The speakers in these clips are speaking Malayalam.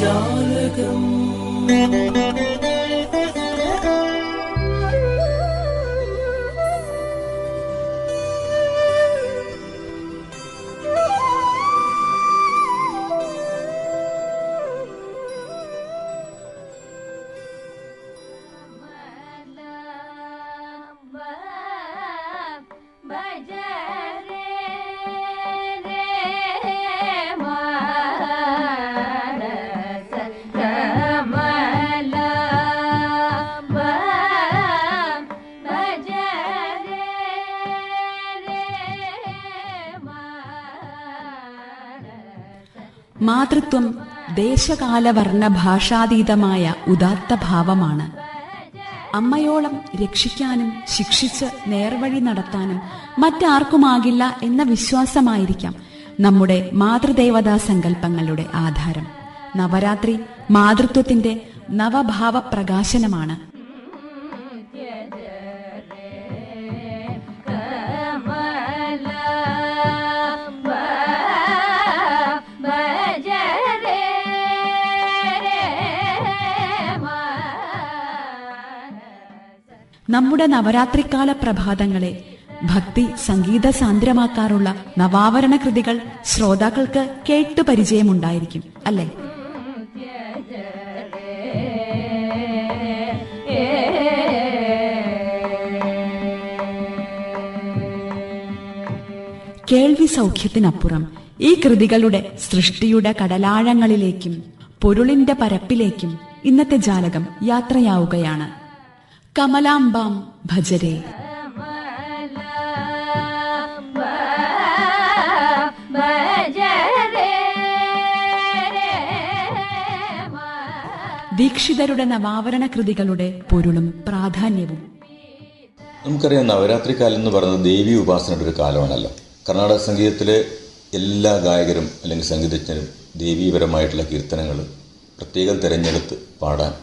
Jalagam. മാതൃത്വം ദേശകാല വർണ ഭാഷാതീതമായ ഉദാത്ത ഭാവമാണ്. അമ്മയോളം രക്ഷിക്കാനും ശിക്ഷിച്ച് നേർവഴി നടത്താനും മറ്റാർക്കുമാകില്ല എന്ന വിശ്വാസമായിരിക്കാം നമ്മുടെ മാതൃദേവതാ സങ്കല്പങ്ങളുടെ ആധാരം. നവരാത്രി മാതൃത്വത്തിന്റെ നവഭാവ പ്രകാശനമാണ് നമ്മുടെ നവരാത്രികാല പ്രഭാതങ്ങളെ ഭക്തി സംഗീത സാന്ദ്രമാക്കാറുള്ള നവാവരണ കൃതികൾ ശ്രോതാക്കൾക്ക് കേട്ടു പരിചയമുണ്ടായിരിക്കും അല്ലേ? കേൾവി സൗഖ്യത്തിനപ്പുറം ഈ കൃതികളുടെ സൃഷ്ടിയുടെ കടലാഴങ്ങളിലേക്കും പൊരുളിന്റെ പരപ്പിലേക്കും ഇന്നത്തെ ജാലകം യാത്രയാവുകയാണ്. കമലാംബാം ഭജരേ. ദീക്ഷിതരുടെ നവാവരണ കൃതികളുടെ പൊരുളും പ്രാധാന്യവും. നമുക്കറിയാം നവരാത്രി കാലം എന്ന് പറയുന്നത് ദേവി ഉപാസനയുടെ ഒരു കാലമാണല്ലോ. കർണാടക സംഗീതത്തിലെ എല്ലാ ഗായകരും അല്ലെങ്കിൽ സംഗീതജ്ഞരും ദേവീപരമായിട്ടുള്ള കീർത്തനങ്ങൾ പ്രത്യേകം തിരഞ്ഞെടുത്ത് പാടാൻ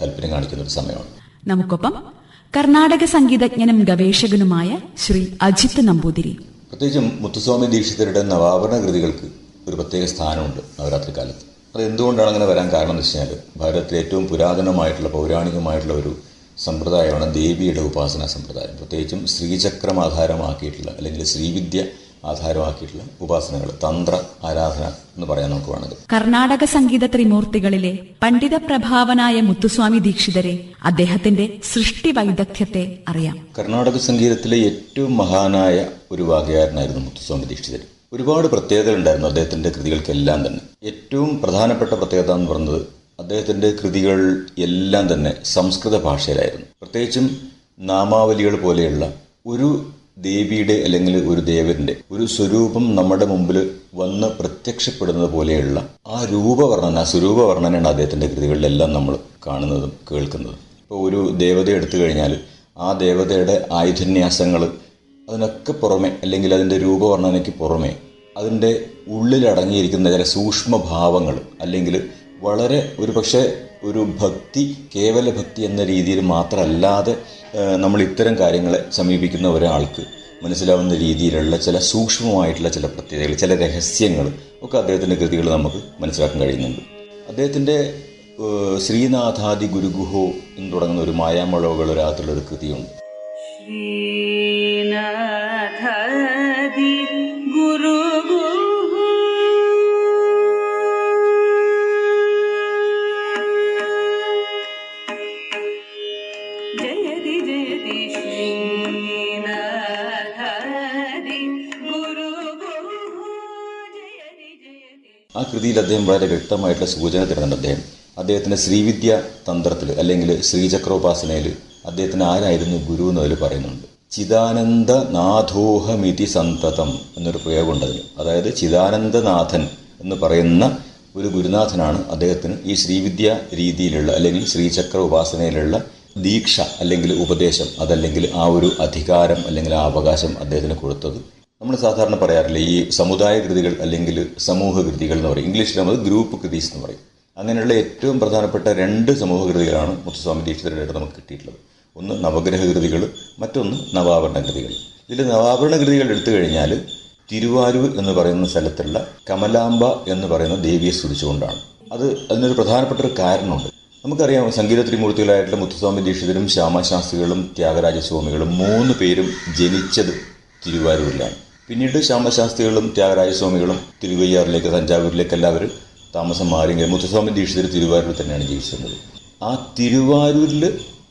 താല്പര്യം കാണിക്കുന്ന ഒരു സമയമാണ്. നമുക്കൊപ്പം കർണാടക സംഗീതജ്ഞനും ഗവേഷകനുമായ ശ്രീ അജിത് നമ്പൂതിരി. പ്രത്യേകിച്ചും മുത്തുസ്വാമി ദീക്ഷിതരുടെ നവാവരണ കൃതികൾക്ക് ഒരു പ്രത്യേക സ്ഥാനമുണ്ട് നവരാത്രി കാലത്ത് അത് എന്തുകൊണ്ടാണ് അങ്ങനെ വരാൻ കാരണം എന്ന് വെച്ചാൽ ഭാരതത്തിലെ ഏറ്റവും പുരാതനമായിട്ടുള്ള പൗരാണികമായിട്ടുള്ള ഒരു സമ്പ്രദായമാണ് ദേവിയുടെ ഉപാസന സമ്പ്രദായം. പ്രത്യേകിച്ചും ശ്രീചക്രം ആധാരമാക്കിയിട്ടുള്ള അല്ലെങ്കിൽ ശ്രീവിദ്യ ആധാരമാക്കിയിട്ടുള്ള ഉപാസനകൾ തന്ത്ര ആരാധന എന്ന് പറയാൻ നമുക്ക് വേണമെങ്കിൽ കർണാടക സംഗീത ത്രിമൂർത്തികളിലെ പണ്ഡിത പ്രഭാവനായ മുത്തുസ്വാമി ദീക്ഷിതരെ അദ്ദേഹത്തിന്റെ സൃഷ്ടി വൈദഗ്ധ്യത്തെ അറിയാം. കർണാടക സംഗീതത്തിലെ ഏറ്റവും മഹാനായ ഒരു വാഗ്യകാരനായിരുന്നു മുത്തുസ്വാമി ദീക്ഷിതർ ഒരുപാട് പ്രത്യേകതകൾ ഉണ്ടായിരുന്നു അദ്ദേഹത്തിന്റെ കൃതികൾക്കെല്ലാം തന്നെ. ഏറ്റവും പ്രധാനപ്പെട്ട പ്രത്യേകത എന്ന് പറയുന്നത് അദ്ദേഹത്തിന്റെ കൃതികൾ എല്ലാം തന്നെ സംസ്കൃത ഭാഷയിലായിരുന്നു. പ്രത്യേകിച്ചും നാമാവലികൾ പോലെയുള്ള ഒരു ദേവിയുടെ അല്ലെങ്കിൽ ഒരു ദേവന്റെ ഒരു സ്വരൂപം നമ്മുടെ മുമ്പിൽ വന്ന് പ്രത്യക്ഷപ്പെടുന്നത് പോലെയുള്ള ആ രൂപവർണന സ്വരൂപവർണനയാണ് അദ്ദേഹത്തിന്റെ കൃതികളിലെല്ലാം നമ്മൾ കാണുന്നതും കേൾക്കുന്നതും. ഇപ്പോൾ ഒരു ദേവത എടുത്തു കഴിഞ്ഞാൽ ആ ദേവതയുടെ ആയുധന്യാസങ്ങൾ അതിനൊക്കെ പുറമെ അല്ലെങ്കിൽ അതിന്റെ രൂപവർണനയ്ക്ക് പുറമെ അതിന്റെ ഉള്ളിലടങ്ങിയിരിക്കുന്ന ചില സൂക്ഷ്മഭാവങ്ങൾ അല്ലെങ്കിൽ വളരെ ഒരു പക്ഷേ ഒരു ഭക്തി കേവല ഭക്തി എന്ന രീതിയിൽ മാത്രമല്ലാതെ നമ്മൾ ഇത്തരം കാര്യങ്ങളെ സമീപിക്കുന്ന ഒരാൾക്ക് മനസ്സിലാവുന്ന രീതിയിലുള്ള ചില സൂക്ഷ്മമായിട്ടുള്ള ചില പ്രത്യേകതകൾ ചില രഹസ്യങ്ങൾ ഒക്കെ അദ്ദേഹത്തിന്റെ കൃതികൾ നമുക്ക് മനസ്സിലാക്കാൻ കഴിയുന്നുണ്ട്. അദ്ദേഹത്തിന്റെ ശ്രീനാഥാദി ഗുരുഗുഹോ എന്ന് തുടങ്ങുന്ന ഒരു മായാമഴവുകൾ ഒരാത്തുള്ള ഒരു കൃതിയുണ്ട്. ആ കൃതിയിൽ അദ്ദേഹം വളരെ വ്യക്തമായിട്ടുള്ള സൂചന തരുന്നുണ്ട് അദ്ദേഹം. അദ്ദേഹത്തിന്റെ ശ്രീവിദ്യ തന്ത്രത്തിൽ അല്ലെങ്കിൽ ശ്രീചക്രോപാസനയിൽ അദ്ദേഹത്തിന് ആരായിരുന്നു ഗുരു എന്നതിൽ പറയുന്നുണ്ട്. ചിദാനന്ദ നാഥോഹമിതി സന്തതം എന്നൊരു പ്രയോഗമുണ്ട് അതിന് അതായത് ചിദാനന്ദനാഥൻ എന്ന് പറയുന്ന ഒരു ഗുരുനാഥനാണ് അദ്ദേഹത്തിന് ഈ ശ്രീവിദ്യ രീതിയിലുള്ള അല്ലെങ്കിൽ ശ്രീചക്ര ഉപാസനയിലുള്ള ദീക്ഷ അല്ലെങ്കിൽ ഉപദേശം അതല്ലെങ്കിൽ ആ ഒരു അധികാരം അല്ലെങ്കിൽ ആ അവകാശം അദ്ദേഹത്തിന് കൊടുത്തത്. നമ്മൾ സാധാരണ പറയാറില്ല ഈ സമുദായ കൃതികൾ അല്ലെങ്കിൽ സമൂഹ കൃതികൾ എന്ന് പറയും. ഇംഗ്ലീഷിൽ നമ്മൾ ഗ്രൂപ്പ് കൃതീസ് എന്ന് പറയും. അങ്ങനെയുള്ള ഏറ്റവും പ്രധാനപ്പെട്ട രണ്ട് സമൂഹ കൃതികളാണ് മുത്തുസ്വാമി ദീക്ഷിതരുടെ നമുക്ക് കിട്ടിയിട്ടുള്ളത്. ഒന്ന് നവഗ്രഹ കൃതികൾ മറ്റൊന്ന് നവാവരണ കൃതികൾ. ഇതിൽ നവാവരണ കൃതികൾ എടുത്തു കഴിഞ്ഞാൽ തിരുവാരൂർ എന്ന് പറയുന്ന സ്ഥലത്തുള്ള കമലാംബ എന്ന് പറയുന്ന ദേവിയെ സ്തുതിച്ചുകൊണ്ടാണ്. അത് അതിനൊരു പ്രധാനപ്പെട്ട ഒരു കാരണമുണ്ട്. നമുക്കറിയാം സംഗീത ത്രിമൂർത്തികളായിട്ടുള്ള മുത്തുസ്വാമി ദീക്ഷിതരും ശ്യാമശാസ്ത്രികളും ത്യാഗരാജസ്വാമികളും മൂന്ന് പേരും ജനിച്ചത് തിരുവാരൂരിലാണ്. പിന്നീട് ശ്യാമശാസ്ത്രികളും ത്യാഗരാജ സ്വാമികളും തിരുവയ്യാറിലേക്ക് തഞ്ചാവൂരിലേക്ക് എല്ലാവരും താമസം മാറിയെങ്കിലും മുത്തുസ്വാമി ദീക്ഷിതർ തിരുവാരൂരിൽ തന്നെയാണ് ജീവിച്ചിരുന്നത്. ആ തിരുവാരൂരിൽ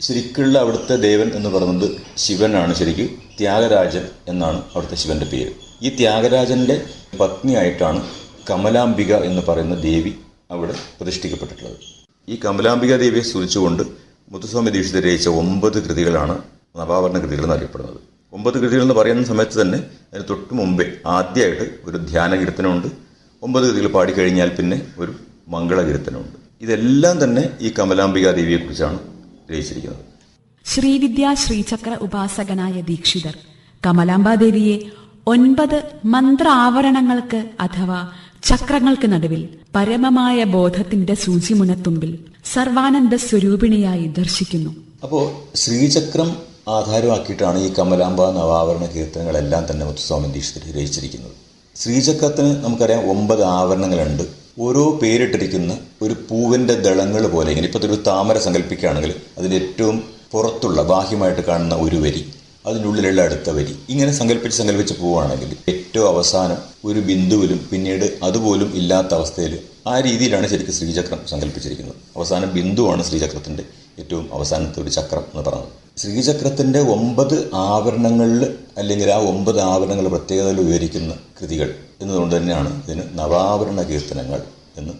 ശരിക്കുള്ള അവിടുത്തെ ദേവൻ എന്ന് പറയുന്നത് ശിവനാണ് ശരിക്കും ത്യാഗരാജൻ എന്നാണ് അവിടുത്തെ ശിവന്റെ പേര്. ഈ ത്യാഗരാജന്റെ പത്നിയായിട്ടാണ് കമലാംബിക എന്ന് പറയുന്ന ദേവി അവിടെ പ്രതിഷ്ഠിക്കപ്പെട്ടിട്ടുള്ളത്. ഈ കമലാംബിക ദേവിയെ സ്തുതിച്ചുകൊണ്ട് മുത്തുസ്വാമി ദീക്ഷിതർ രചിച്ച ഒമ്പത് കൃതികളാണ് നവാവരണ കൃതികൾ എന്നറിയപ്പെടുന്നത് ഒമ്പത് കൃതികൾ എന്ന് പറയുന്ന സമയത്ത് തന്നെ അതിന് തൊട്ട് മുമ്പേ ആദ്യമായിട്ട് ഒരു ധ്യാന കീർത്തനമുണ്ട് ഒമ്പത് കൃതികൾ പാടിക്കഴിഞ്ഞാൽ പിന്നെ ഒരു മംഗള മംഗളകീർത്തനമുണ്ട് ഇതെല്ലാം തന്നെ ഈ കമലാംബിക ദേവിയെക്കുറിച്ചാണ് രചിച്ചിരിക്കുന്നത്. ശ്രീവിദ്യ ശ്രീചക്ര ഉപാസകനായ ദീക്ഷിതർ കമലാംബാദേവിയെ ഒൻപത് മന്ത്ര ആവരണങ്ങൾക്ക് അഥവാ ചക്രങ്ങൾക്ക് നടുവിൽ പരമമായ ബോധത്തിന്റെ സൂചിമുനത്തുമ്പിൽ സർവാനന്ദ സ്വരൂപിണിയായി ദർശിക്കുന്നു. അപ്പോ ശ്രീചക്രം ആധാരമാക്കിയിട്ടാണ് ഈ കമലാംബ നവാവരണ കീർത്തനങ്ങളെല്ലാം തന്നെ മുത്തുസ്വാമി ദീക്ഷിതർ രചിച്ചിരിക്കുന്നത്. ശ്രീചക്രത്തിന് നമുക്കറിയാം ഒമ്പത് ആവരണങ്ങളുണ്ട്. ഓരോ പേരിട്ടിരിക്കുന്ന ഒരു പൂവിന്റെ ദളങ്ങൾ പോലെ ഇങ്ങനെ ഇപ്പോൾ ഒരു താമര സങ്കല്പിക്കുകയാണെങ്കിൽ അതിന്റെ ഏറ്റവും പുറത്തുള്ള ബാഹ്യമായിട്ട് കാണുന്ന ഒരു വരി അതിനുള്ളിലുള്ള അടുത്ത വരി ഇങ്ങനെ സങ്കല്പിച്ച് സങ്കല്പിച്ച് പോവുകയാണെങ്കിൽ ഏറ്റവും അവസാനം ഒരു ബിന്ദുവിലും പിന്നീട് അതുപോലും ഇല്ലാത്ത അവസ്ഥയിൽ ആ രീതിയിലാണ് ശരിക്കും ശ്രീചക്രം സങ്കല്പിച്ചിരിക്കുന്നത്. അവസാനം ബിന്ദുവാണ് ശ്രീചക്രത്തിന്റെ ഏറ്റവും അവസാനത്തെ ഒരു ചക്രം എന്ന് പറഞ്ഞത്. ശ്രീചക്രത്തിന്റെ ഒമ്പത് ആവരണങ്ങളിൽ അല്ലെങ്കിൽ ആ ഒമ്പത് ആവരണങ്ങൾ പ്രത്യേകതയിൽ വിവരിക്കുന്ന കൃതികൾ എന്നതുകൊണ്ട് തന്നെയാണ് ഇതിന് നവാവരണ കീർത്തനങ്ങൾ എന്ന്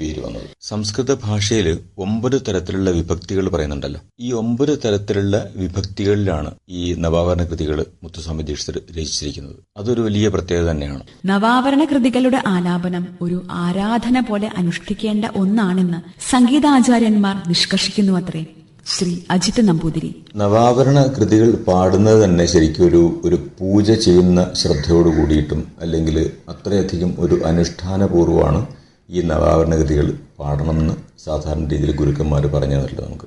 പേര് വന്നത്. സംസ്കൃത ഭാഷയിൽ ഒമ്പത് തരത്തിലുള്ള വിഭക്തികൾ പറയുന്നുണ്ടല്ലോ. ഈ ഒമ്പത് തരത്തിലുള്ള വിഭക്തികളിലാണ് ഈ നവാവരണ കൃതികൾ മുത്തുസ്വാമി ദീക്ഷിതർ രചിച്ചിരിക്കുന്നത്. അതൊരു വലിയ പ്രത്യേകത തന്നെയാണ്. നവാവരണ കൃതികളുടെ ആലാപനം ഒരു ആരാധന പോലെ അനുഷ്ഠിക്കേണ്ട ഒന്നാണെന്ന് സംഗീതാചാര്യന്മാർ നിഷ്കർഷിക്കുന്നു അത്രേ ശ്രീ അജിത് നമ്പൂതിരി. നവാവരണ കൃതികൾ പാടുന്നത് തന്നെ ശരിക്കും ഒരു ഒരു പൂജ ചെയ്യുന്ന ശ്രദ്ധയോട് കൂടിയിട്ടും അല്ലെങ്കിൽ അത്രയധികം ഒരു അനുഷ്ഠാനപൂർവമാണ് ഈ നവാവരണഗതികൾ പാടണം പാടണമെന്ന് സാധാരണ രീതിയിൽ ഗുരുക്കന്മാർ പറഞ്ഞു തന്നിട്ടുണ്ട് നമുക്ക്.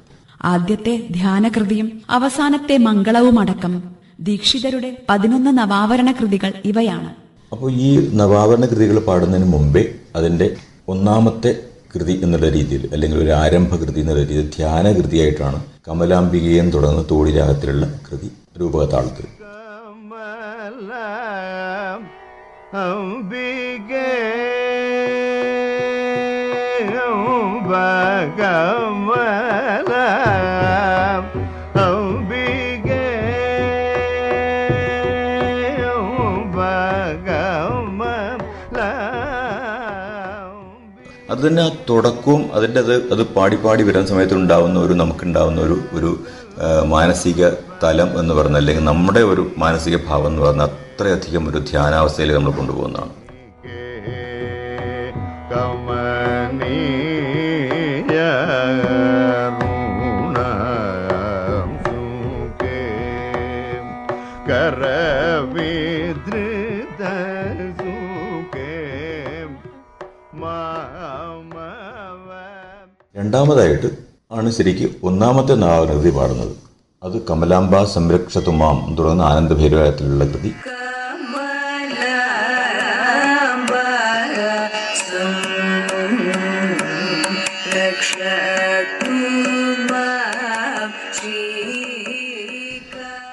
ആദ്യത്തെ ധ്യാനകൃതിയും അവസാനത്തെ മംഗളവുമടക്കം ദീക്ഷിതരുടെ പതിനൊന്ന് നവാവരണ കൃതികൾ ഇവയാണ്. അപ്പോൾ ഈ നവാവരണ കൃതികൾ പാടുന്നതിന് മുമ്പേ അതിന്റെ ഒന്നാമത്തെ കൃതി എന്നുള്ള രീതിയിൽ അല്ലെങ്കിൽ ഒരു ആരംഭ കൃതി എന്നുള്ള രീതിയിൽ ധ്യാനകൃതിയായിട്ടാണ് കമലാംബികയും തുടർന്ന് തോടി രാഗത്തിലുള്ള കൃതി രൂപകത്താളത്തിൽ. അംബികേ അത് ആ തുടക്കവും അതിന്റെ അത് അത് പാടി പാടി വരുന്ന സമയത്ത് ഉണ്ടാവുന്ന ഒരു നമുക്കുണ്ടാവുന്ന ഒരു ഒരു മാനസിക തലം എന്ന് പറഞ്ഞ അല്ലെങ്കിൽ നമ്മുടെ ഒരു മാനസിക ഭാവം എന്ന് പറഞ്ഞാൽ അത്രയധികം ഒരു ധ്യാനാവസ്ഥയിൽ നമ്മൾ കൊണ്ടുപോകുന്നതാണ്. രണ്ടാമതായിട്ട് ആണ് ശരിക്ക് ഒന്നാമത്തെ നവാവരണ കൃതി പാടുന്നത്. അത് കമലാംബ സംരക്ഷതുമാം തുടർന്ന് ആനന്ദഭൈരവത്തിലുള്ള കൃതി.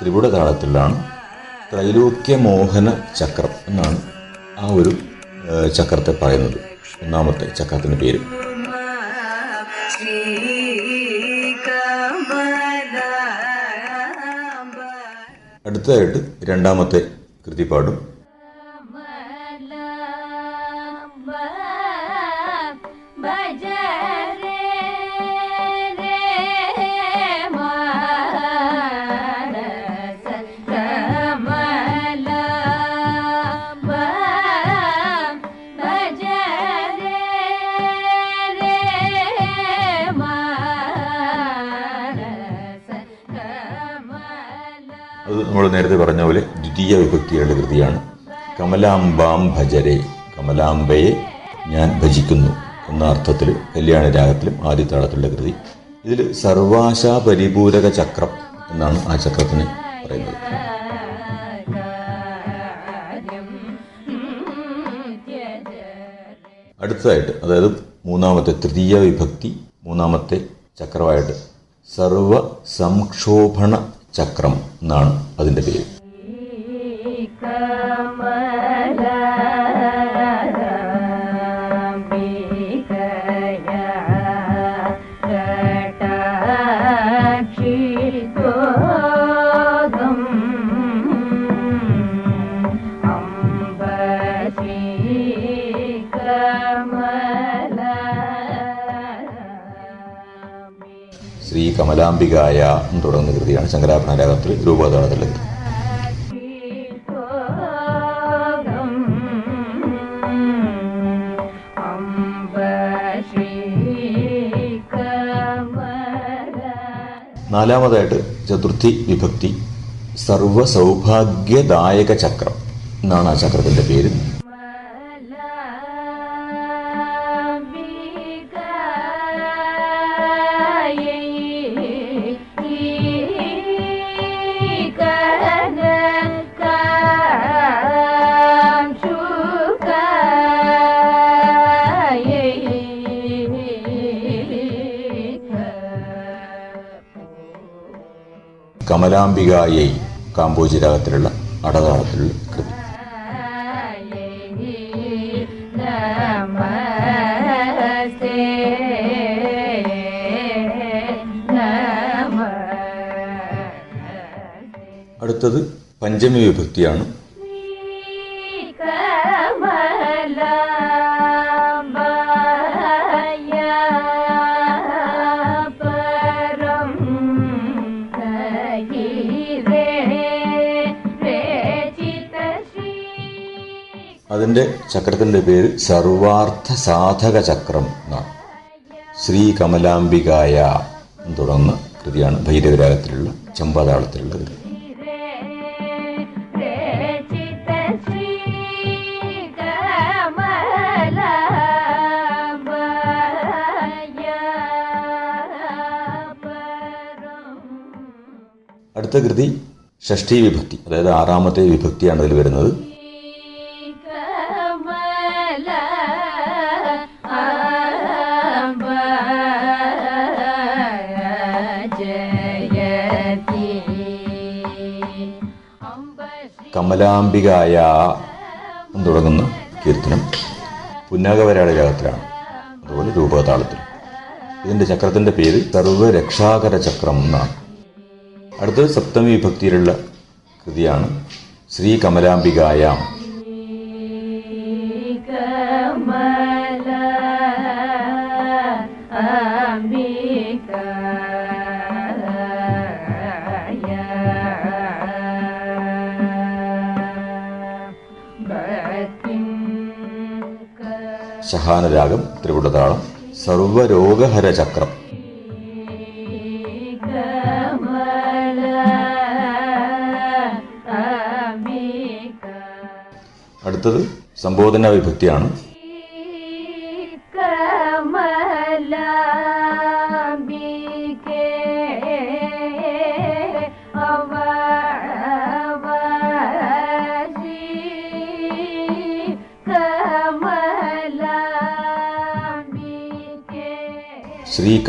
ത്രിപുട താളത്തിലാണ് ത്രൈലോക്യ മോഹന ചക്രം എന്നാണ് ആ ഒരു ചക്രത്തെ പറയുന്നത്. ഒന്നാമത്തെ ചക്രത്തിന്റെ പേര്. അടുത്തതായിട്ട് രണ്ടാമത്തെ കൃതി നമ്മൾ നേരത്തെ പറഞ്ഞ പോലെ ദ്വിതീയ വിഭക്തിയുടെ കൃതിയാണ്. കമലാംബാം ഭജരെ കമലാംബയെ ഞാൻ ഭജിക്കുന്നു എന്ന അർത്ഥത്തിൽ കല്യാണ രാഗത്തിലും ആദ്യ താളത്തിലുള്ള കൃതി. ഇതിൽ സർവാശാ പരിപൂരക ചക്രം എന്നാണ് ആ ചക്രത്തിന് പറയുന്നത്. അടുത്തതായിട്ട് അതായത് മൂന്നാമത്തെ തൃതീയ വിഭക്തി മൂന്നാമത്തെ ചക്രമായിട്ട് സർവ സംക്ഷോഭണ ചക്രം എന്നാണ് അതിന്റെ പേര്. കമലാംബികായ എന്ന് തുടങ്ങുന്ന കൃതിയാണ് ശങ്കരാഭരണരാഗത്തിൽ രൂപതാളത്തിലെ കൃതി നാലാമതായിട്ട് ചതുർത്ഥി വിഭക്തി സർവ സൗഭാഗ്യദായക ചക്രം എന്നാണ് ആ ചക്രത്തിന്റെ പേര്. കമലാംബികായൈ കാമ്പോജി രാഗത്തിലുള്ള അടതാളത്തിലുള്ള കൃതി. അടുത്തത് പഞ്ചമി വിഭക്തിയാണ് അതിന്റെ ചക്രത്തിന്റെ പേര് സർവാർത്ഥ സാധക ചക്രം എന്നാണ്. ശ്രീ കമലാംബികായ തുടർന്ന് കൃതിയാണ് ഭൈരവരാഗത്തിലുള്ള ചമ്പതാളത്തിലുള്ള കൃതി. അടുത്ത കൃതി ഷഷ്ഠി വിഭക്തി അതായത് ആറാമത്തെ വിഭക്തിയാണ് അതിൽ വരുന്നത്. കമലാംബികായ തുടങ്ങുന്ന കീർത്തനം പുന്നാഗവരാളി രാഗത്തിലാണ് അതുപോലെ രൂപതാളത്തിൽ ഇതിന്റെ ചക്രത്തിന്റെ പേര് സർവരക്ഷാകര ചക്രം എന്നാണ്. അടുത്തത് സപ്തമി വിഭക്തിയിലുള്ള കൃതിയാണ് ശ്രീ കമലാംബികായാം ശഹാനരാഗം ത്രിപുടതാളം സർവരോഗഹര ചക്രം അടുത്തത് സംബോധന വിഭക്തിയാണ്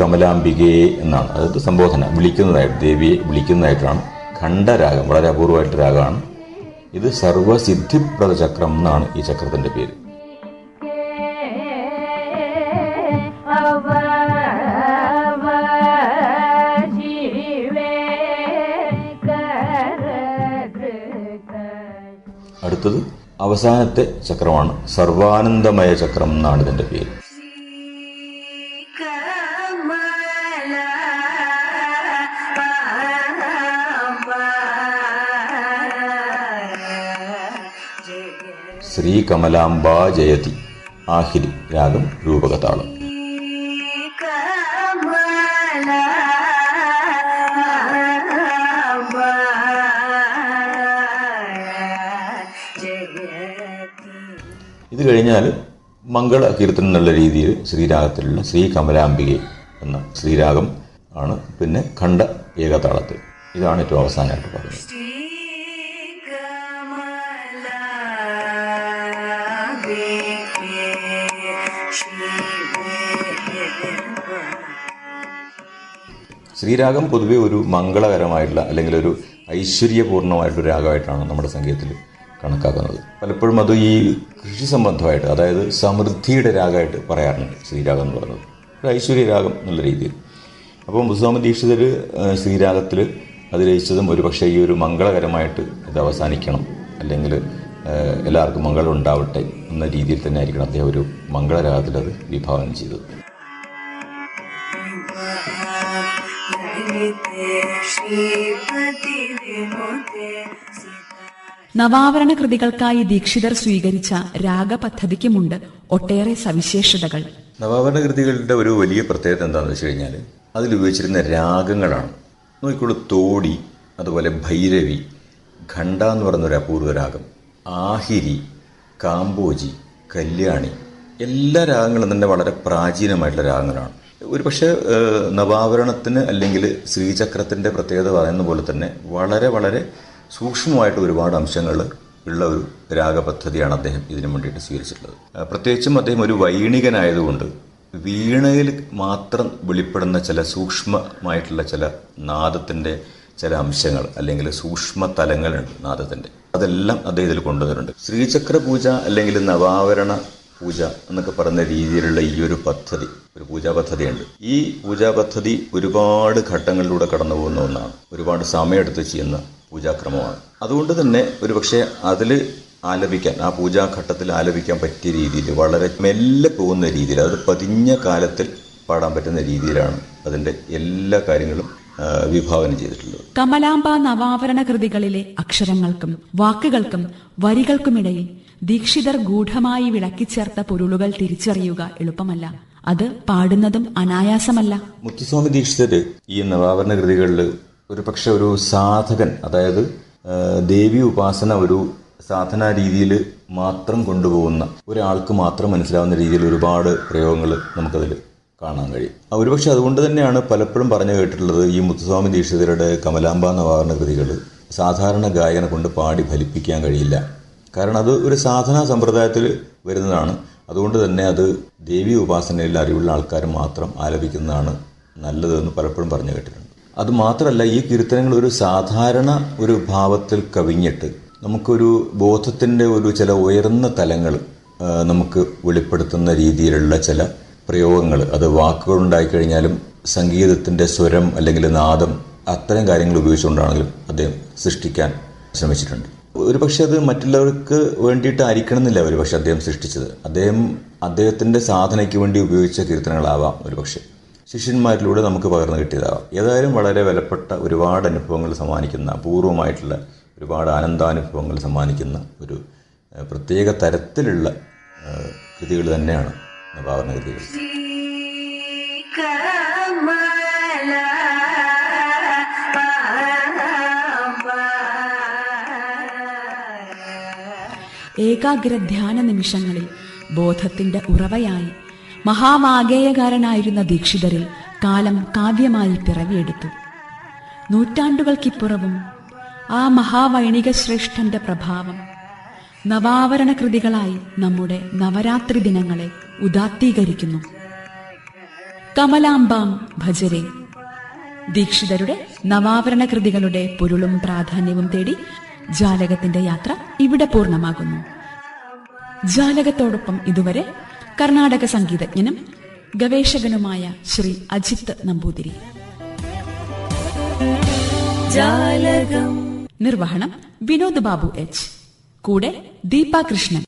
ശ്രീ കമലാംബികെ എന്നാണ്. അതായത് സംബോധന. വിളിക്കുന്നതായിട്ട് ദേവിയെ വിളിക്കുന്നതായിട്ടാണ്. ഖണ്ഡരാഗം വളരെ അപൂർവമായിട്ട് രാഗമാണ്. ഇത് സർവസിദ്ധിപ്രദ ചക്രം എന്നാണ് ഈ ചക്രത്തിന്റെ പേര്. അടുത്തത് അവസാനത്തെ ചക്രമാണ് സർവാനന്ദമയ ചക്രം എന്നാണ് ഇതിന്റെ പേര്. ശ്രീ കമലാംബ ജയതി ആഹിരി രാഗം രൂപകതാളം ഇത് കഴിഞ്ഞാൽ മംഗള കീർത്തനം എന്നുള്ള രീതിയിൽ ശ്രീരാഗത്തിലുള്ള ശ്രീ കമലാംബികെ എന്ന ശ്രീരാഗം ആണ് പിന്നെ ഖണ്ഡ ഏകതാളത്തിൽ. ഇതാണ് ഏറ്റവും അവസാനമായിട്ട് പറയുന്നത്. ശ്രീരാഗം പൊതുവെ ഒരു മംഗളകരമായിട്ടുള്ള അല്ലെങ്കിൽ ഒരു ഐശ്വര്യപൂർണമായിട്ടുള്ള രാഗമായിട്ടാണ് നമ്മുടെ സംഗീതത്തിൽ കണക്കാക്കുന്നത്. പലപ്പോഴും അത് ഈ കൃഷി സംബന്ധമായിട്ട് അതായത് സമൃദ്ധിയുടെ രാഗമായിട്ട് പറയാറുണ്ട് ശ്രീരാഗം എന്ന് പറയുന്നത്. ഒരു ഐശ്വര്യ രാഗം എന്നുള്ള രീതിയിൽ. അപ്പം ബുസ്വാമി ദീക്ഷിതർ ശ്രീരാഗത്തിൽ അത് രചിച്ചതും ഒരു പക്ഷേ ഈ ഒരു മംഗളകരമായിട്ട് ഇത് അവസാനിക്കണം. അല്ലെങ്കിൽ എല്ലാവർക്കും മംഗളം ഉണ്ടാവട്ടെ എന്ന രീതിയിൽ തന്നെ ആയിരിക്കണം അദ്ദേഹം ഒരു മംഗളരാഗത്തിൽ അത് വിഭാവനം ചെയ്തത്. നവാവരണ കൃതികൾക്കായി ദീക്ഷിതർ സ്വീകരിച്ച രാഗപദ്ധതിക്കുമുണ്ട് ഒട്ടേറെ സവിശേഷതകൾ. നവാവരണ കൃതികളുടെ ഒരു വലിയ പ്രത്യേകത എന്താണെന്ന് വെച്ച് കഴിഞ്ഞാൽ അതിൽ ഉപയോഗിച്ചിരുന്ന രാഗങ്ങളാണ്. നോക്കിക്കോളൂ തോടി അതുപോലെ ഭൈരവി ഖണ്ഡ എന്ന് പറയുന്ന ഒരു അപൂർവ രാഗം ആഹിരി കാമ്പോജി കല്യാണി എല്ലാ രാഗങ്ങളും തന്നെ വളരെ പ്രാചീനമായിട്ടുള്ള രാഗങ്ങളാണ്. ഒരു പക്ഷേ നവാവരണത്തിന് അല്ലെങ്കിൽ ശ്രീചക്രത്തിന്റെ പ്രത്യേകത പറയുന്ന പോലെ തന്നെ വളരെ വളരെ സൂക്ഷ്മമായിട്ട് ഒരുപാട് അംശങ്ങൾ ഉള്ള ഒരു രാഗപദ്ധതിയാണ് അദ്ദേഹം ഇതിനു വേണ്ടിയിട്ട് സ്വീകരിച്ചിട്ടുള്ളത്. പ്രത്യേകിച്ചും അദ്ദേഹം ഒരു വൈണികനായതുകൊണ്ട് വീണയിൽ മാത്രം വെളിപ്പെടുന്ന ചില സൂക്ഷ്മമായിട്ടുള്ള ചില നാദത്തിന്റെ ചില അംശങ്ങൾ അല്ലെങ്കിൽ സൂക്ഷ്മ തലങ്ങളുണ്ട് നാദത്തിന്റെ അതെല്ലാം അദ്ദേഹം ഇതിൽ കൊണ്ടുവന്നിട്ടുണ്ട്. ശ്രീചക്ര പൂജ അല്ലെങ്കിൽ നവാവരണ പൂജ എന്നൊക്കെ പറയുന്ന രീതിയിലുള്ള ഈ ഒരു പദ്ധതി ഒരു പൂജാ പദ്ധതിയുണ്ട്. ഈ പൂജാ പദ്ധതി ഒരുപാട് ഘട്ടങ്ങളിലൂടെ കടന്നു പോകുന്ന ഒന്നാണ്. ഒരുപാട് സമയമെടുത്ത് ചെയ്യുന്ന പൂജാക്രമമാണ്. അതുകൊണ്ട് തന്നെ ഒരു പക്ഷേ അതിൽ ആലപിക്കാൻ ആ പൂജാഘട്ടത്തിൽ ആലപിക്കാൻ പറ്റിയ രീതിയിൽ വളരെ മെല്ലെ പോകുന്ന രീതിയിൽ അത് പതിഞ്ഞ കാലത്തിൽ പാടാൻ പറ്റുന്ന രീതിയിലാണ് അതിന്റെ എല്ലാ കാര്യങ്ങളും വിഭാവനം ചെയ്തിട്ടുള്ളത്. കമലാംബ നവാവരണ കൃതികളിലെ അക്ഷരങ്ങൾക്കും വാക്കുകൾക്കും വരികൾക്കുമിടയിൽ ദീക്ഷിതർ ഗൂഢമായി വിളക്കിച്ചേർത്ത പൊരുളുകൾ തിരിച്ചറിയുക എളുപ്പമല്ല. അത് പാടുന്നതും അനായാസമല്ല. മുത്തുസ്വാമി ദീക്ഷിതർ ഈ നവാവരണ കൃതികളിൽ ഒരു പക്ഷെ ഒരു സാധകൻ അതായത് ദേവി ഉപാസന ഒരു സാധനാ രീതിയിൽ മാത്രം കൊണ്ടുപോകുന്ന ഒരാൾക്ക് മാത്രം മനസ്സിലാവുന്ന രീതിയിൽ ഒരുപാട് പ്രയോഗങ്ങൾ നമുക്കതിൽ കാണാൻ കഴിയും. ഒരുപക്ഷെ അതുകൊണ്ട് തന്നെയാണ് പലപ്പോഴും പറഞ്ഞു കേട്ടിട്ടുള്ളത് ഈ മുത്തുസ്വാമി ദീക്ഷിതരുടെ കമലാംബ നവാവരണ കൃതികൾ സാധാരണ ഗായകനെ കൊണ്ട് പാടി ഫലിപ്പിക്കാൻ കഴിയില്ല. കാരണം അത് ഒരു സാധനാ സമ്പ്രദായത്തിൽ വരുന്നതാണ്. അതുകൊണ്ട് തന്നെ അത് ദേവി ഉപാസനയിൽ അറിവുള്ള ആൾക്കാർ മാത്രം ആലപിക്കുന്നതാണ് നല്ലതെന്ന് പലപ്പോഴും പറഞ്ഞു കേട്ടിട്ടുണ്ട്. അത് മാത്രമല്ല ഈ കീർത്തനങ്ങൾ ഒരു സാധാരണ ഒരു ഭാവത്തിൽ കവിഞ്ഞിട്ട് നമുക്കൊരു ബോധത്തിന്റെ ഒരു ചില ഉയർന്ന തലങ്ങൾ നമുക്ക് വെളിപ്പെടുത്തുന്ന രീതിയിലുള്ള ചില പ്രയോഗങ്ങൾ അത് വാക്കുകൾ ഉണ്ടായിക്കഴിഞ്ഞാലും സംഗീതത്തിന്റെ സ്വരം അല്ലെങ്കിൽ നാദം അത്തരം കാര്യങ്ങൾ ഉപയോഗിച്ചുകൊണ്ടാണെങ്കിലും അദ്ദേഹം സൃഷ്ടിക്കാൻ ശ്രമിച്ചിട്ടുണ്ട്. ഒരു പക്ഷേ അത് മറ്റുള്ളവർക്ക് വേണ്ടിയിട്ടായിരിക്കണം എന്നില്ല ഒരു പക്ഷേ അദ്ദേഹം സൃഷ്ടിച്ചത്. അദ്ദേഹം അദ്ദേഹത്തിന്റെ സാധനയ്ക്ക് വേണ്ടി ഉപയോഗിച്ച കീർത്തനങ്ങളാവാം ഒരു പക്ഷേ ശിഷ്യന്മാരിലൂടെ നമുക്ക് പകർന്നു കിട്ടിയതാവാം. ഏതായാലും വളരെ വിലപ്പെട്ട ഒരുപാട് അനുഭവങ്ങൾ സമ്മാനിക്കുന്ന അപൂർവമായിട്ടുള്ള ഒരുപാട് ആനന്ദാനുഭവങ്ങൾ സമ്മാനിക്കുന്ന ഒരു പ്രത്യേക തരത്തിലുള്ള കൃതികൾ തന്നെയാണ് നവാവരണ കൃതികൾ. ഏകാഗ്ര ധ്യാന നിമിഷങ്ങളിൽ ബോധത്തിന്റെ ഉറവയായി മഹാവാഗേയകാരനായിരുന്ന ദീക്ഷിതരിൽ കാലം കാവ്യമായി പിറവിയെടുത്തു. നൂറ്റാണ്ടുകൾക്കിപ്പുറവും ആ മഹാവൈണിക ശ്രേഷ്ഠന്റെ പ്രഭാവം നവാവരണ കൃതികളായി നമ്മുടെ നവരാത്രി ദിനങ്ങളെ ഉദാത്തീകരിക്കുന്നു. കമലാംബാം ഭജരെ. ദീക്ഷിതരുടെ നവാവരണ കൃതികളുടെ പൊരുളും പ്രാധാന്യവും തേടി ജാലകത്തിന്റെ യാത്ര ഇവിടെ പൂർണമാകുന്നു. ജാലകത്തോടൊപ്പം ഇതുവരെ കർണാടക സംഗീതജ്ഞനും ഗവേഷകനുമായ ശ്രീ അജിത്ത് നമ്പൂതിരി. നിർവഹണം വിനോദ് ബാബു എച്ച്. കൂടെ ദീപ കൃഷ്ണൻ